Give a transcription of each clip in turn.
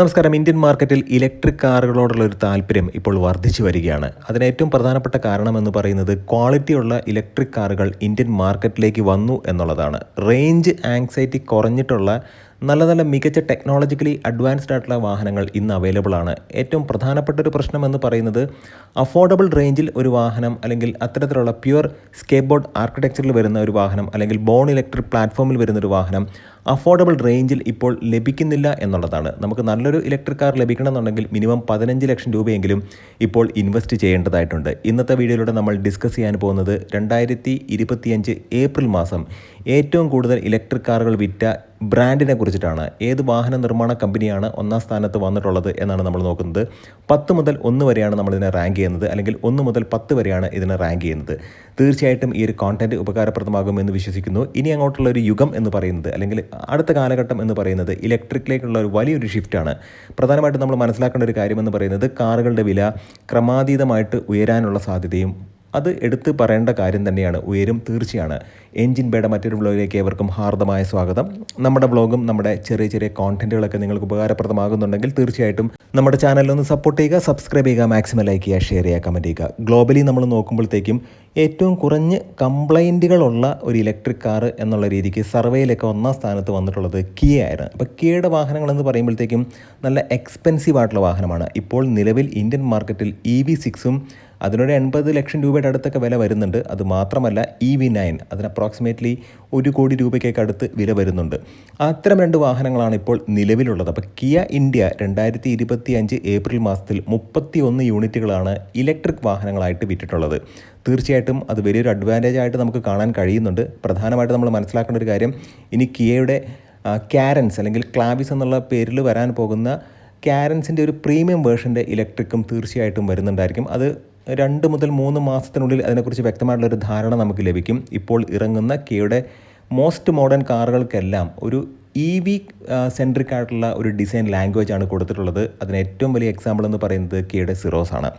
നമസ്കാരം. ഇന്ത്യൻ മാർക്കറ്റിൽ ഇലക്ട്രിക് കാറുകളോടുള്ള ഒരു താല്പര്യം ഇപ്പോൾ വർദ്ധിച്ചു വരികയാണ്. അതിന് ഏറ്റവും പ്രധാനപ്പെട്ട കാരണം എന്ന് പറയുന്നത് ക്വാളിറ്റിയുള്ള ഇലക്ട്രിക് കാറുകൾ ഇന്ത്യൻ മാർക്കറ്റിലേക്ക് വന്നു എന്നുള്ളതാണ്. റേഞ്ച് ആങ്സൈറ്റി കുറഞ്ഞിട്ടുള്ള നല്ല നല്ല മികച്ച ടെക്നോളജിക്കലി അഡ്വാൻസ്ഡ് ആയിട്ടുള്ള വാഹനങ്ങൾ ഇന്ന് അവൈലബിൾ ആണ്. ഏറ്റവും പ്രധാനപ്പെട്ട ഒരു പ്രശ്നം എന്ന് പറയുന്നത് അഫോർഡബിൾ റേഞ്ചിൽ ഒരു വാഹനം അല്ലെങ്കിൽ അത്തരത്തിലുള്ള പ്യുവർ സ്കേബോർഡ് ആർക്കിടെക്ചറിൽ വരുന്ന ഒരു വാഹനം അല്ലെങ്കിൽ ബോൺ ഇലക്ട്രിക് പ്ലാറ്റ്ഫോമിൽ വരുന്ന ഒരു വാഹനം അഫോർഡബിൾ റേഞ്ചിൽ ഇപ്പോൾ ലഭിക്കുന്നില്ല എന്നുള്ളതാണ്. നമുക്ക് നല്ലൊരു ഇലക്ട്രിക് കാർ ലഭിക്കണമെന്നുണ്ടെങ്കിൽ മിനിമം പതിനഞ്ച് ലക്ഷം രൂപയെങ്കിലും ഇപ്പോൾ ഇൻവെസ്റ്റ് ചെയ്യേണ്ടതായിട്ടുണ്ട്. ഇന്നത്തെ വീഡിയോയിലൂടെ നമ്മൾ ഡിസ്കസ് ചെയ്യാൻ പോകുന്നത് രണ്ടായിരത്തി ഏപ്രിൽ മാസം ഏറ്റവും കൂടുതൽ ഇലക്ട്രിക് കാറുകൾ വിറ്റ ബ്രാൻഡിനെ കുറിച്ചിട്ടാണ് ഏത് വാഹന നിർമ്മാണ കമ്പനിയാണ് ഒന്നാം സ്ഥാനത്ത് വന്നിട്ടുള്ളത് എന്നാണ് നമ്മൾ നോക്കുന്നത്. പത്ത് മുതൽ ഒന്ന് വരെയാണ് നമ്മൾ ഇതിനെ റാങ്ക് ചെയ്യുന്നത് അല്ലെങ്കിൽ ഒന്ന് മുതൽ പത്ത് വരെയാണ് ഇതിനെ റാങ്ക് ചെയ്യുന്നത്. തീർച്ചയായിട്ടും ഈ ഒരു കോണ്ടന്റ് ഉപകാരപ്രദമാകുമെന്ന് വിശ്വസിക്കുന്നു. ഇനി അങ്ങോട്ടുള്ള ഒരു യുഗം എന്ന് പറയുന്നത് അല്ലെങ്കിൽ അടുത്ത കാലഘട്ടം എന്ന് പറയുന്നത് ഇലക്ട്രിക്കിലേക്കുള്ള ഒരു വലിയൊരു ഷിഫ്റ്റാണ് പ്രധാനമായിട്ടും നമ്മൾ മനസ്സിലാക്കേണ്ട ഒരു കാര്യമെന്ന് പറയുന്നത് കാറുകളുടെ വില ക്രമാതീതമായിട്ട് ഉയരാനുള്ള സാധ്യതയും അത് എടുത്ത് പറയേണ്ട കാര്യം തന്നെയാണ്. ഉയരും തീർച്ചയാണ്. എൻജിൻ ബേയുടെ മറ്റൊരു വ്ളോഗിലേക്ക് ഏവർക്കും ഹാർദമായ സ്വാഗതം. നമ്മുടെ വ്ളോഗും നമ്മുടെ ചെറിയ ചെറിയ കോണ്ടന്റുകളൊക്കെ നിങ്ങൾക്ക് ഉപകാരപ്രദമാകുന്നുണ്ടെങ്കിൽ തീർച്ചയായിട്ടും നമ്മുടെ ചാനലൊന്ന് സപ്പോർട്ട് ചെയ്യുക സബ്സ്ക്രൈബ് ചെയ്യുക മാക്സിമം ലൈക്ക് ചെയ്യുക ഷെയർ ചെയ്യുക കമന്റ് ചെയ്യുക. ഗ്ലോബലി നമ്മൾ നോക്കുമ്പോഴത്തേക്കും ഏറ്റവും കുറഞ്ഞ് കംപ്ലൈന്റുകളുള്ള ഒരു ഇലക്ട്രിക് കാർ എന്നുള്ള രീതിക്ക് സർവേയിലൊക്കെ ഒന്നാം സ്ഥാനത്ത് വന്നിട്ടുള്ളത് കിയ ആയിരുന്നു. അപ്പോൾ കിയയുടെ വാഹനങ്ങളെന്ന് പറയുമ്പോഴത്തേക്കും നല്ല എക്സ്പെൻസീവ് ആയിട്ടുള്ള വാഹനമാണ്. ഇപ്പോൾ നിലവിൽ ഇന്ത്യൻ മാർക്കറ്റിൽ ഇ വി സിക്സും അതിനൊരു എൺപത് ലക്ഷം രൂപയുടെ അടുത്തൊക്കെ വില വരുന്നുണ്ട്. അത് മാത്രമല്ല ഇ വി നയൻ അതിന് അപ്രോക്സിമേറ്റ്ലി ഒരു കോടി രൂപയ്ക്കൊക്കെ അടുത്ത് വില വരുന്നുണ്ട്. അത്തരം രണ്ട് വാഹനങ്ങളാണ് ഇപ്പോൾ നിലവിലുള്ളത്. അപ്പോൾ കിയ ഇന്ത്യ രണ്ടായിരത്തി ഇരുപത്തി അഞ്ച് ഏപ്രിൽ മാസത്തിൽ മുപ്പത്തി ഒന്ന് യൂണിറ്റുകളാണ് ഇലക്ട്രിക് വാഹനങ്ങളായിട്ട് വിറ്റിട്ടുള്ളത്. തീർച്ചയായിട്ടും അത് വലിയൊരു അഡ്വാന്റേജ് ആയിട്ട് നമുക്ക് കാണാൻ കഴിയുന്നുണ്ട്. പ്രധാനമായിട്ട് നമ്മൾ മനസ്സിലാക്കേണ്ട ഒരു കാര്യം ഇനി കിയയുടെ ക്യാരൻസ് അല്ലെങ്കിൽ ക്ലാവിസ് എന്നുള്ള പേരിൽ വരാൻ പോകുന്ന ക്യാരൻസിന്റെ ഒരു പ്രീമിയം വേർഷന്റെ ഇലക്ട്രിക്കും തീർച്ചയായിട്ടും വരുന്നുണ്ടായിരിക്കും. അത് രണ്ട് മുതൽ മൂന്ന് മാസത്തിനുള്ളിൽ അതിനെക്കുറിച്ച് വ്യക്തമായിട്ടുള്ളൊരു ധാരണ നമുക്ക് ലഭിക്കും. ഇപ്പോൾ ഇറങ്ങുന്ന കെയുടെ മോസ്റ്റ് മോഡേൺ കാറുകൾക്കെല്ലാം ഒരു ഇ വി സെൻട്രിക് ആയിട്ടുള്ള ഒരു ഡിസൈൻ ലാംഗ്വേജ് ആണ് കൊടുത്തിട്ടുള്ളത്. അതിന് ഏറ്റവും വലിയ എക്സാമ്പിൾ എന്ന് പറയുന്നത് കെയുടെ സിറോസ് ആണ്.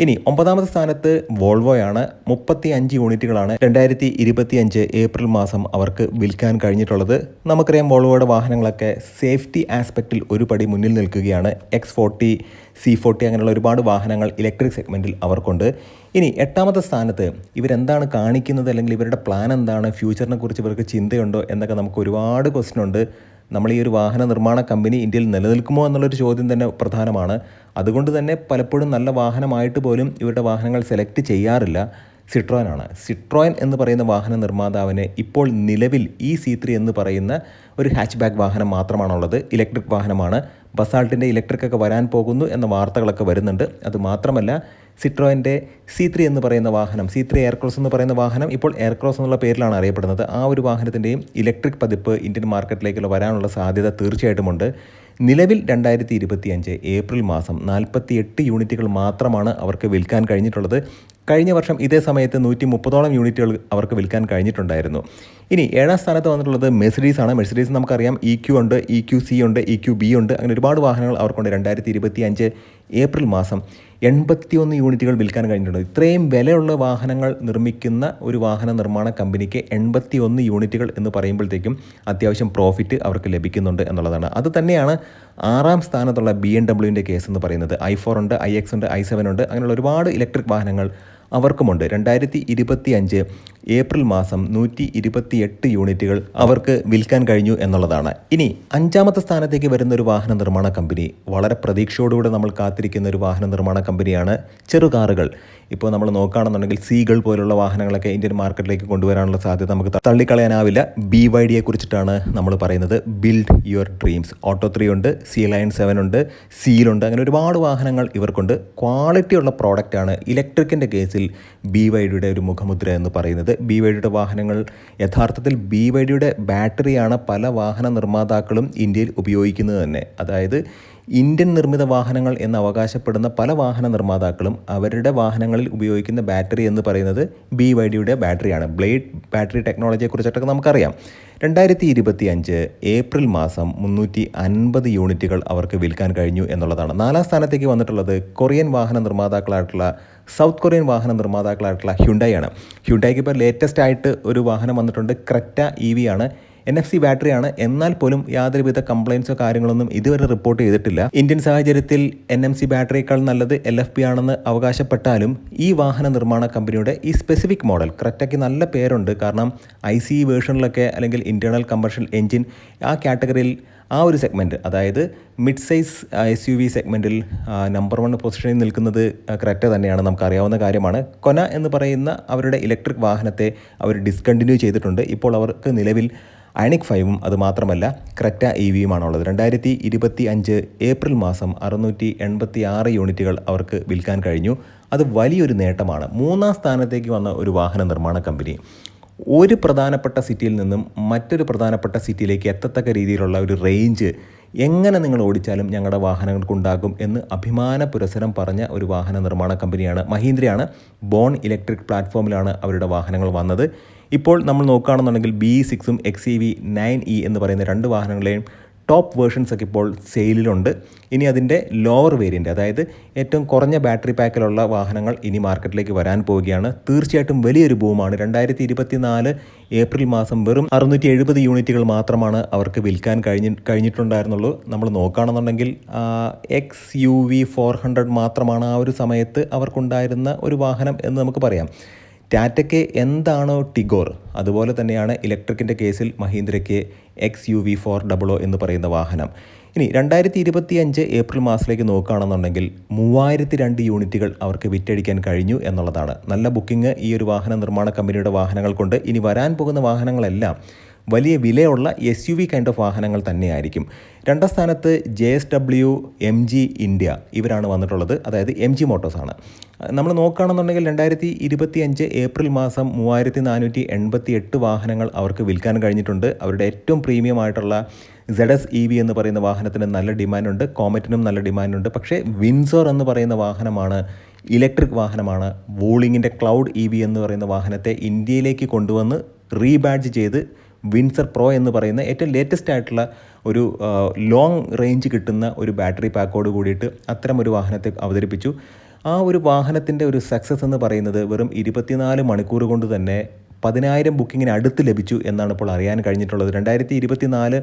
ഇനി ഒമ്പതാമത്തെ സ്ഥാനത്ത് വോൾവോയാണ് മുപ്പത്തി അഞ്ച് യൂണിറ്റുകളാണ് രണ്ടായിരത്തി ഇരുപത്തി അഞ്ച് ഏപ്രിൽ മാസം അവർക്ക് വിൽക്കാൻ കഴിഞ്ഞിട്ടുള്ളത്. നമുക്കറിയാം വോൾവോയുടെ വാഹനങ്ങളൊക്കെ സേഫ്റ്റി ആസ്പെക്റ്റിൽ ഒരു പടി മുന്നിൽ നിൽക്കുകയാണ്. എക്സ് ഫോർട്ടി സി ഫോർട്ടി അങ്ങനെയുള്ള ഒരുപാട് വാഹനങ്ങൾ ഇലക്ട്രിക് സെഗ്മെന്റിൽ അവർക്കുണ്ട്. ഇനി എട്ടാമത്തെ സ്ഥാനത്ത് ഇവരെന്താണ് കാണിക്കുന്നത് അല്ലെങ്കിൽ ഇവരുടെ പ്ലാൻ എന്താണ്? ഫ്യൂച്ചറിനെ കുറിച്ച് ഇവർക്ക് ചിന്തയുണ്ടോ? എന്നൊക്കെ നമുക്ക് ഒരുപാട് ക്വസ്റ്റ്യൻ ഉണ്ട്. നമ്മൾ ഈ ഒരു വാഹന നിർമ്മാണ കമ്പനി ഇന്ത്യയിൽ നിലനിൽക്കുമോ എന്നുള്ളൊരു ചോദ്യം തന്നെ പ്രധാനമാണ്. അതുകൊണ്ട് തന്നെ പലപ്പോഴും നല്ല വാഹനമായിട്ട് പോലും ഇവരുടെ വാഹനങ്ങൾ സെലക്ട് ചെയ്യാറില്ല. സിട്രോയൻ ആണ്. സിട്രോയൻ എന്ന് പറയുന്ന വാഹന നിർമ്മാതാവിന് ഇപ്പോൾ നിലവിൽ ഇ സി ത്രീ എന്ന് പറയുന്ന ഒരു ഹാച്ച് ബാക്ക് വാഹനം മാത്രമാണുള്ളത്. ഇലക്ട്രിക് വാഹനമാണ്. ബസാൾട്ടിന്റെ ഇലക്ട്രിക് ഒക്കെ വരാൻ പോകുന്നു എന്ന വാർത്തകളൊക്കെ വരുന്നുണ്ട്. അത് മാത്രമല്ല സിട്രോയിന്റെ സി ത്രീ എന്ന് പറയുന്ന വാഹനം സി ത്രീ എയർക്രോസ് എന്ന് പറയുന്ന വാഹനം ഇപ്പോൾ എയർക്രോസ് എന്നുള്ള പേരിലാണ് അറിയപ്പെടുന്നത്. ആ ഒരു വാഹനത്തിന്റെയും ഇലക്ട്രിക് പതിപ്പ് ഇന്ത്യൻ മാർക്കറ്റിലേക്കുള്ള വരാനുള്ള സാധ്യത തീർച്ചയായിട്ടുമുണ്ട്. നിലവിൽ രണ്ടായിരത്തി ഇരുപത്തി അഞ്ച് ഏപ്രിൽ മാസം നാൽപ്പത്തി എട്ട് യൂണിറ്റുകൾ മാത്രമാണ് അവർക്ക് വിൽക്കാൻ കഴിഞ്ഞിട്ടുള്ളത്. കഴിഞ്ഞ വർഷം ഇതേ സമയത്ത് നൂറ്റി മുപ്പതോളം യൂണിറ്റുകൾ അവർക്ക് വിൽക്കാൻ കഴിഞ്ഞിട്ടുണ്ടായിരുന്നു. ഇനി ഏഴാം സ്ഥാനത്ത് വന്നിട്ടുള്ളത് മെഴ്സിഡീസ് ആണ്. മെഴ്സിഡീസ് നമുക്കറിയാം. ഇ ക്യു ഉണ്ട് ഇ ക്യു സി ഉണ്ട് ഇ ക്യു ബി ഉണ്ട്. അങ്ങനെ ഒരുപാട് വാഹനങ്ങൾ അവർക്കുണ്ട്. രണ്ടായിരത്തി ഇരുപത്തി അഞ്ച് ഏപ്രിൽ മാസം. എൺപത്തിയൊന്ന് യൂണിറ്റുകൾ വിൽക്കാൻ കഴിഞ്ഞിട്ടുണ്ട്. ഇത്രയും വിലയുള്ള വാഹനങ്ങൾ നിർമ്മിക്കുന്ന ഒരു വാഹന നിർമ്മാണ കമ്പനിക്ക് എൺപത്തി ഒന്ന് യൂണിറ്റുകൾ എന്ന് പറയുമ്പോഴത്തേക്കും അത്യാവശ്യം പ്രോഫിറ്റ് അവർക്ക് ലഭിക്കുന്നുണ്ട് എന്നുള്ളതാണ്. അത് തന്നെയാണ് ആറാം സ്ഥാനത്തുള്ള ബി എം ഡബ്ല്യുവിന്റെ കേസ് എന്ന് പറയുന്നത്. ഐ ഫോർ ഉണ്ട് ഐ എക്സ് ഉണ്ട് ഐ സെവൻ ഉണ്ട് അങ്ങനെയുള്ള ഒരുപാട് ഇലക്ട്രിക് വാഹനങ്ങൾ അവർക്കുമുണ്ട്. രണ്ടായിരത്തി ഇരുപത്തി അഞ്ച് ഏപ്രിൽ മാസം നൂറ്റി ഇരുപത്തി എട്ട് യൂണിറ്റുകൾ അവർക്ക് വിൽക്കാൻ കഴിഞ്ഞു എന്നുള്ളതാണ്. ഇനി അഞ്ചാമത്തെ സ്ഥാനത്തേക്ക് വരുന്ന ഒരു വാഹന നിർമ്മാണ കമ്പനി. വളരെ പ്രതീക്ഷയോടുകൂടെ നമ്മൾ കാത്തിരിക്കുന്ന ഒരു വാഹന നിർമ്മാണ കമ്പനിയാണ് ചെറുകാറുകൾ ഇപ്പോൾ നമ്മൾ നോക്കുകയാണെന്നുണ്ടെങ്കിൽ സീകൾ പോലുള്ള വാഹനങ്ങളൊക്കെ ഇന്ത്യൻ മാർക്കറ്റിലേക്ക് കൊണ്ടുവരാനുള്ള സാധ്യത നമുക്ക് തള്ളിക്കളയാനാവില്ല. ബി വൈ ഡിയെ കുറിച്ചിട്ടാണ് നമ്മൾ പറയുന്നത്. Build your dreams Atto three ഉണ്ട് സി ലൈൻ സെവൻ ഉണ്ട് സീലുണ്ട് അങ്ങനെ ഒരുപാട് വാഹനങ്ങൾ ഇവർക്കുണ്ട്. ക്വാളിറ്റിയുള്ള പ്രോഡക്റ്റാണ് ഇലക്ട്രിക്കിന്റെ കേസിൽ ബി വൈ ഡിയുടെ ഒരു മുഖമുദ്ര എന്ന് പറയുന്നത്. ബി വൈ ഡിയുടെ വാഹനങ്ങൾ. യഥാർത്ഥത്തിൽ ബി വൈ ഡിയുടെ ബാറ്ററിയാണ് പല വാഹന നിർമ്മാതാക്കളും ഇന്ത്യയിൽ ഉപയോഗിക്കുന്നത് തന്നെ. അതായത് ഇന്ത്യൻ നിർമ്മിത വാഹനങ്ങൾ എന്ന് അവകാശപ്പെടുന്ന പല വാഹന നിർമ്മാതാക്കളും അവരുടെ വാഹനങ്ങളിൽ ഉപയോഗിക്കുന്ന ബാറ്ററി എന്ന് പറയുന്നത് ബി വൈ ഡിയുടെ ബാറ്ററിയാണ്. ബ്ലേഡ് ബാറ്ററി ടെക്നോളജിയെക്കുറിച്ചിട്ടൊക്കെ നമുക്കറിയാം. രണ്ടായിരത്തി ഇരുപത്തി അഞ്ച് ഏപ്രിൽ മാസം മുന്നൂറ്റി അൻപത് യൂണിറ്റുകൾ അവർക്ക് വിൽക്കാൻ കഴിഞ്ഞു എന്നുള്ളതാണ്. നാലാം സ്ഥാനത്തേക്ക് വന്നിട്ടുള്ളത് കൊറിയൻ വാഹന നിർമ്മാതാക്കളായിട്ടുള്ള സൗത്ത് കൊറിയൻ വാഹന നിർമ്മാതാക്കളായിട്ടുള്ള ഹ്യുണ്ടായി ആണ് ഹ്യുണ്ടായിക്ക് ഇപ്പോൾ ലേറ്റസ്റ്റ് ആയിട്ട് ഒരു വാഹനം വന്നിട്ടുണ്ട്. ക്രെറ്റ ഇ വി ആണ്. എൻ എഫ് സി ബാറ്ററിയാണ്. എന്നാൽ പോലും യാതൊരുവിധ കംപ്ലയിൻസോ കാര്യങ്ങളൊന്നും ഇതുവരെ റിപ്പോർട്ട് ചെയ്തിട്ടില്ല. ഇന്ത്യൻ സാഹചര്യത്തിൽ എൻ എം സി ബാറ്ററിയേക്കാൾ നല്ലത് എൽ എഫ് പി ആണെന്ന് അവകാശപ്പെട്ടാലും ഈ വാഹന നിർമ്മാണ കമ്പനിയുടെ ഈ സ്പെസിഫിക് മോഡൽ ക്രെറ്റയ്ക്ക് നല്ല പേരുണ്ട്. കാരണം ഐ സി വേർഷനിലൊക്കെ അല്ലെങ്കിൽ ഇന്റേർണൽ കമ്പർഷൻ എഞ്ചിൻ ആ കാറ്റഗറിയിൽ ആ ഒരു സെഗ്മെന്റ് അതായത് mid size S U V സെഗ്മെന്റിൽ നമ്പർ വൺ പൊസിഷനിൽ നിൽക്കുന്നത് ക്രെറ്റ തന്നെയാണ്. നമുക്കറിയാവുന്ന കാര്യമാണ്. കൊന എന്ന് പറയുന്ന അവരുടെ ഇലക്ട്രിക് വാഹനത്തെ അവർ ഡിസ്കണ്ടിന്യൂ ചെയ്തിട്ടുണ്ട്. ഇപ്പോൾ അവർക്ക് നിലവിൽ അയണിക് ഫൈവും അതുമാത്രമല്ല ക്രെറ്റ ഇ വിയുമാണുള്ളത്. രണ്ടായിരത്തി ഇരുപത്തി അഞ്ച് ഏപ്രിൽ മാസം അറുന്നൂറ്റി എൺപത്തി ആറ് യൂണിറ്റുകൾ അവർക്ക് വിൽക്കാൻ കഴിഞ്ഞു. അത് വലിയൊരു നേട്ടമാണ്. മൂന്നാം സ്ഥാനത്തേക്ക് വന്ന ഒരു വാഹന നിർമ്മാണ കമ്പനി. ഒരു പ്രധാനപ്പെട്ട സിറ്റിയിൽ നിന്നും മറ്റൊരു പ്രധാനപ്പെട്ട സിറ്റിയിലേക്ക് എത്തത്തക്ക രീതിയിലുള്ള ഒരു റേഞ്ച് എങ്ങനെ നിങ്ങൾ ഓടിച്ചാലും ഞങ്ങളുടെ വാഹനങ്ങൾക്കുണ്ടാകും എന്ന് അഭിമാന പുരസരം പറഞ്ഞ ഒരു വാഹന നിർമ്മാണ കമ്പനിയാണ് മഹീന്ദ്രയാണ്. ബോൺ ഇലക്ട്രിക് പ്ലാറ്റ്ഫോമിലാണ് അവരുടെ വാഹനങ്ങൾ വന്നത്. ഇപ്പോൾ നമ്മൾ നോക്കുകയാണെന്നുണ്ടെങ്കിൽ ബി സിക്സും X E V nine E എന്ന് പറയുന്ന രണ്ട് വാഹനങ്ങളെയും ടോപ്പ് വേർഷൻസ് ഒക്കെ ഇപ്പോൾ സെയിലിലുണ്ട് ഇനി അതിന്റെ ലോവർ വേരിയന്റ് അതായത് ഏറ്റവും കുറഞ്ഞ ബാറ്ററി പാക്കിലുള്ള വാഹനങ്ങൾ ഇനി മാർക്കറ്റിലേക്ക് വരാൻ പോവുകയാണ്. തീർച്ചയായിട്ടും വലിയൊരു ബൂമാണ് രണ്ടായിരത്തി ഇരുപത്തി നാല് ഏപ്രിൽ മാസം വെറും അറുന്നൂറ്റി എഴുപത് യൂണിറ്റുകൾ മാത്രമാണ് അവർക്ക് വിൽക്കാൻ കഴിഞ്ഞി കഴിഞ്ഞിട്ടുണ്ടായിരുന്നുള്ളൂ. നമ്മൾ നോക്കുകയാണെന്നുണ്ടെങ്കിൽ X U V four hundred മാത്രമാണ് ആ ഒരു സമയത്ത് അവർക്കുണ്ടായിരുന്ന ഒരു വാഹനം എന്ന് നമുക്ക് പറയാം. ടാറ്റയ്ക്ക് എന്താണോ ടിഗോർ അതുപോലെ തന്നെയാണ് ഇലക്ട്രിക്കിന്റെ കേസിൽ മഹീന്ദ്രയ്ക്ക് എക്സ് യു വി ഫോർ ഡബിളോ എന്ന് പറയുന്ന വാഹനം. ഇനി രണ്ടായിരത്തി ഇരുപത്തി അഞ്ച് ഏപ്രിൽ മാസത്തിലേക്ക് നോക്കുകയാണെന്നുണ്ടെങ്കിൽ മൂവായിരത്തി രണ്ട് യൂണിറ്റുകൾ അവർക്ക് വിറ്റഴിക്കാൻ കഴിഞ്ഞു എന്നുള്ളതാണ്. നല്ല ബുക്കിംഗ് ഈ ഒരു വാഹന നിർമ്മാണ കമ്പനിയുടെ വാഹനങ്ങൾ കൊണ്ട്. ഇനി വരാൻ പോകുന്ന വാഹനങ്ങളെല്ലാം വലിയ വിലയുള്ള S U V kind of വാഹനങ്ങൾ തന്നെയായിരിക്കും. രണ്ടാം സ്ഥാനത്ത് J S W M G India ഇവരാണ് വന്നിട്ടുള്ളത്. അതായത് എം ജി മോട്ടോഴ്സാണ് നമ്മൾ നോക്കുകയാണെന്നുണ്ടെങ്കിൽ രണ്ടായിരത്തി ഇരുപത്തി അഞ്ച് ഏപ്രിൽ മാസം മൂവായിരത്തി നാനൂറ്റി എൺപത്തി എട്ട് വാഹനങ്ങൾ അവർക്ക് വിൽക്കാൻ കഴിഞ്ഞിട്ടുണ്ട്. അവരുടെ ഏറ്റവും പ്രീമിയം ആയിട്ടുള്ള സെഡ് എസ് ഇ വി എന്ന് പറയുന്ന വാഹനത്തിന് നല്ല ഡിമാൻഡുണ്ട്. കോമറ്റിനും നല്ല ഡിമാൻഡുണ്ട്. പക്ഷേ വിൻസോർ എന്ന് പറയുന്ന വാഹനമാണ് ഇലക്ട്രിക് വാഹനമാണ്. വൂളിങ്ങിന്റെ ക്ലൗഡ് ഇ വി എന്ന് പറയുന്ന വാഹനത്തെ ഇന്ത്യയിലേക്ക് കൊണ്ടുവന്ന് റീബാഡ്ജ് ചെയ്ത് വിൻസർ പ്രോ എന്ന് പറയുന്ന ഏറ്റവും ലേറ്റസ്റ്റ് ആയിട്ടുള്ള ഒരു ലോങ് റേഞ്ച് കിട്ടുന്ന ഒരു ബാറ്ററി പാക്കോട് കൂടിയിട്ട് അത്തരം ഒരു വാഹനത്തെ അവതരിപ്പിച്ചു. ആ ഒരു വാഹനത്തിന്റെ ഒരു സക്സസ് എന്ന് പറയുന്നത് വെറും ഇരുപത്തിനാല് മണിക്കൂർ കൊണ്ട് തന്നെ പതിനായിരം ബുക്കിങ്ങിന് അടുത്ത് ലഭിച്ചു എന്നാണ് ഇപ്പോൾ അറിയാൻ കഴിഞ്ഞിട്ടുള്ളത്. രണ്ടായിരത്തി ഇരുപത്തി നാല്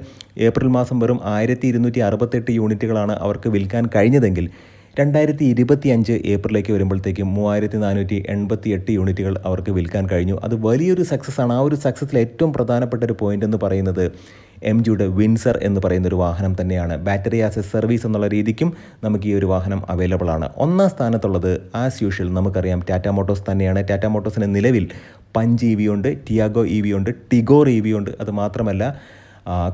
ഏപ്രിൽ മാസം വെറും ആയിരത്തി ഇരുന്നൂറ്റി അറുപത്തെട്ട് യൂണിറ്റുകളാണ് അവർക്ക് വിൽക്കാൻ കഴിഞ്ഞതെങ്കിൽ രണ്ടായിരത്തി ഇരുപത്തി അഞ്ച് ഏപ്രിലേക്ക് വരുമ്പോഴത്തേക്കും മൂവായിരത്തി നാനൂറ്റി എൺപത്തി എട്ട് യൂണിറ്റുകൾ അവർക്ക് വിൽക്കാൻ കഴിഞ്ഞു. അത് വലിയൊരു സക്സസ് ആണ്. ആ ഒരു സക്സസ്സിൽ ഏറ്റവും പ്രധാനപ്പെട്ട ഒരു പോയിന്റ് എന്ന് പറയുന്നത് എം ജിയുടെ വിൻസർ എന്ന് പറയുന്ന ഒരു വാഹനം തന്നെയാണ്. ബാറ്ററി ആസ് എ സർവീസ് എന്നുള്ള രീതിക്കും നമുക്ക് ഈ ഒരു വാഹനം അവൈലബിൾ ആണ്. ഒന്നാം സ്ഥാനത്തുള്ളത് ആസ് യൂഷ്വൽ നമുക്കറിയാം ടാറ്റ മോട്ടോഴ്സ് തന്നെയാണ്. ടാറ്റ മോട്ടോഴ്സിന് നിലവിൽ പഞ്ച് ഇ വി ഉണ്ട് ടിയാഗോ ഇ വി ഉണ്ട് ടിഗോർ ഇ വി ഉണ്ട്. അത് മാത്രമല്ല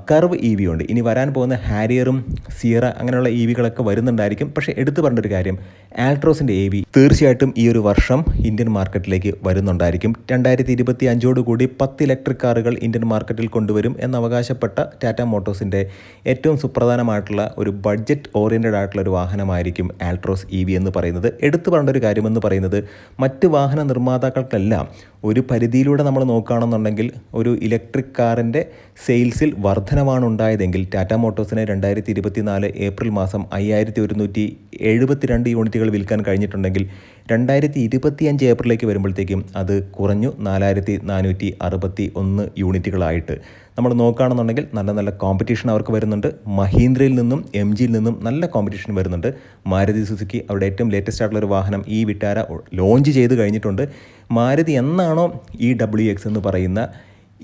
കർവ് ഇ വി ഉണ്ട്. ഇനി വരാൻ പോകുന്ന ഹാരിയറും സിയറ അങ്ങനെയുള്ള ഇ വികളൊക്കെ വരുന്നുണ്ടായിരിക്കും. പക്ഷേ എടുത്തു പറഞ്ഞൊരു കാര്യം ആൽട്രോസിന്റെ എ വി തീർച്ചയായിട്ടും ഈ ഒരു വർഷം ഇന്ത്യൻ മാർക്കറ്റിലേക്ക് വരുന്നുണ്ടായിരിക്കും. രണ്ടായിരത്തി ഇരുപത്തി അഞ്ചോടുകൂടി പത്ത് ഇലക്ട്രിക് കാറുകൾ ഇന്ത്യൻ മാർക്കറ്റിൽ കൊണ്ടുവരും എന്ന് അവകാശപ്പെട്ട ടാറ്റ മോട്ടോഴ്സിന്റെ ഏറ്റവും സുപ്രധാനമായിട്ടുള്ള ഒരു ബഡ്ജറ്റ് ഓറിയന്റഡ് ആയിട്ടുള്ള ഒരു വാഹനമായിരിക്കും ആൽട്രോസ് ഇ വി എന്ന് പറയുന്നത്. എടുത്തു പറഞ്ഞ ഒരു കാര്യമെന്ന് പറയുന്നത് മറ്റ് വാഹന നിർമ്മാതാക്കൾക്കെല്ലാം ഒരു പരിധിയിലൂടെ നമ്മൾ നോക്കുകയാണെന്നുണ്ടെങ്കിൽ ഒരു ഇലക്ട്രിക് കാറിന്റെ സെയിൽസിൽ വർധനമാണ് ഉണ്ടായതെങ്കിൽ ടാറ്റ മോട്ടോഴ്സിന് രണ്ടായിരത്തി ഇരുപത്തി നാല് ഏപ്രിൽ മാസം അയ്യായിരത്തി ഒരുന്നൂറ്റി എഴുപത്തിരണ്ട് യൂണിറ്റുകൾ വിൽക്കാൻ കഴിഞ്ഞിട്ടുണ്ടെങ്കിൽ രണ്ടായിരത്തി ഇരുപത്തി അഞ്ച് ഏപ്രിലേക്ക് വരുമ്പോഴത്തേക്കും അത് കുറഞ്ഞു നാലായിരത്തി നാനൂറ്റി അറുപത്തി ഒന്ന് യൂണിറ്റുകളായിട്ട്. നമ്മൾ നോക്കുകയാണെന്നുണ്ടെങ്കിൽ നല്ല നല്ല കോമ്പറ്റീഷൻ അവർക്ക് വരുന്നുണ്ട്. മഹീന്ദ്രയിൽ നിന്നും എം ജിയിൽ നിന്നും നല്ല കോമ്പറ്റീഷൻ വരുന്നുണ്ട്. മാരുതി സുസുക്കി അവരുടെ ഏറ്റവും ലേറ്റസ്റ്റ് ആയിട്ടുള്ള ഒരു വാഹനം ഈ വിട്ടാര ലോഞ്ച് ചെയ്ത് കഴിഞ്ഞിട്ടുണ്ട്. മാരുതി എന്നാണോ ഈ ഡബ്ല്യു എക്സ് എന്ന് പറയുന്ന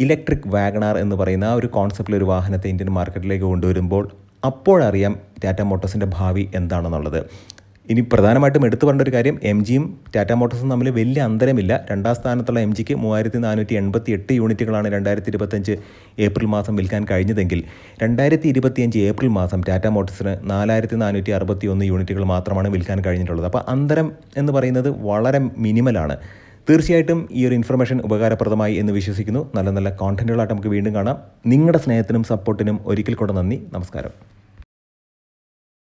ഇലക്ട്രിക് വാഗണാർ എന്ന് പറയുന്ന ആ ഒരു കോൺസെപ്റ്റിൽ ഒരു വാഹനത്തെ ഇന്ത്യൻ മാർക്കറ്റിലേക്ക് കൊണ്ടുവരുമ്പോൾ അപ്പോഴറിയാം ടാറ്റ മോട്ടോഴ്സിന്റെ ഭാവി എന്താണെന്നുള്ളത്. ഇനി പ്രധാനമായിട്ടും എടുത്തു പറഞ്ഞ ഒരു കാര്യം എം ജിയും ടാറ്റ മോട്ടോഴ്സും തമ്മിൽ വലിയ അന്തരമില്ല. രണ്ടാം സ്ഥാനത്തുള്ള എം ജിക്ക് മൂവായിരത്തി നാനൂറ്റി എൺപത്തി എട്ട് യൂണിറ്റുകളാണ് രണ്ടായിരത്തി ഇരുപത്തഞ്ച് ഏപ്രിൽ മാസം വിൽക്കാൻ കഴിഞ്ഞതെങ്കിൽ രണ്ടായിരത്തി ഇരുപത്തിയഞ്ച് ഏപ്രിൽ മാസം ടാറ്റ മോട്ടോഴ്സിന് നാലായിരത്തി നാനൂറ്റി അറുപത്തി ഒന്ന് യൂണിറ്റുകൾ മാത്രമാണ് വിൽക്കാൻ കഴിഞ്ഞിട്ടുള്ളത്. അപ്പോൾ അന്തരം എന്ന് പറയുന്നത് വളരെ മിനിമലാണ് തീർച്ചയായിട്ടും ഈ ഒരു ഇൻഫർമേഷൻ ഉപകാരപ്രദമായി എന്ന് വിശ്വസിക്കുന്നു. നല്ല നല്ല കോണ്ടന്റുകളായിട്ട് നമുക്ക് വീണ്ടും കാണാം. നിങ്ങളുടെ സ്നേഹത്തിനും സപ്പോർട്ടിനും ഒരിക്കൽ കൂടെ നന്ദി. നമസ്കാരം.